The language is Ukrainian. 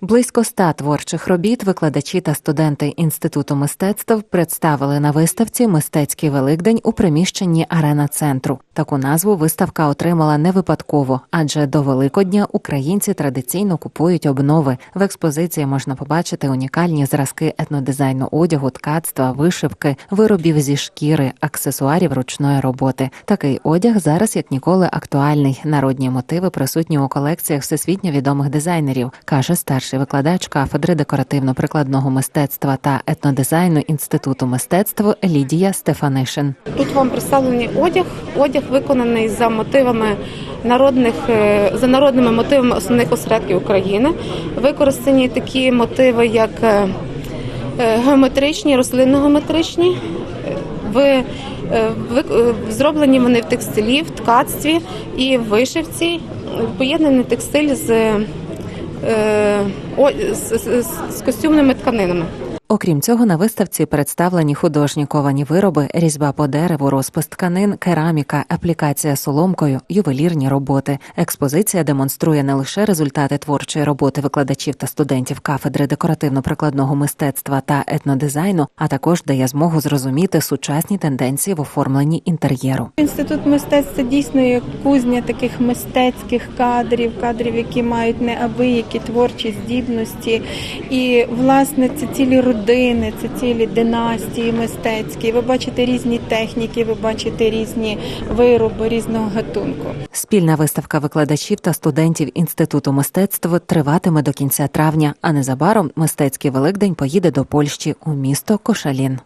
Близько ста творчих робіт викладачі та студенти інституту мистецтв представили на виставці Мистецький Великдень у приміщенні арена центру. Таку назву виставка отримала не випадково, адже до Великодня українці традиційно купують обнови. В експозиції можна побачити унікальні зразки етнодизайну одягу, ткацтва, вишивки, виробів зі шкіри, аксесуарів ручної роботи. Такий одяг зараз як ніколи актуальний. Народні мотиви присутні у колекціях всесвітньо відомих дизайнерів, каже старший викладач кафедри декоративно-прикладного мистецтва та етнодизайну інституту мистецтв Лідія Стефанишин. Тут вам представлений одяг. Одяг виконаний за мотивами народних е, за народними мотивами основних осередків України. Використані такі мотиви, як е, е, геометричні, рослинно-геометричні. В, е, зроблені вони в текстилі, в ткацтві і в вишивці. Поєднаний текстиль з, з, з, з костюмними тканинами. Окрім цього, на виставці представлені художні ковані вироби, різьба по дереву, розпис тканин, кераміка, аплікація соломкою, ювелірні роботи. Експозиція демонструє не лише результати творчої роботи викладачів та студентів кафедри декоративно-прикладного мистецтва та етнодизайну, а також дає змогу зрозуміти сучасні тенденції в оформленні інтер'єру. Інститут мистецтв це дійсно є кузня таких мистецьких кадрів, кадрів, які мають неабиякі творчі здібності. І власне це цілі родини, це цілі династії мистецькі. Ви бачите різні техніки, ви бачите різні вироби різного гатунку. Спільна виставка викладачів та студентів інституту мистецтв триватиме до кінця травня, а незабаром мистецький Великдень поїде до Польщі у місто Кошалін.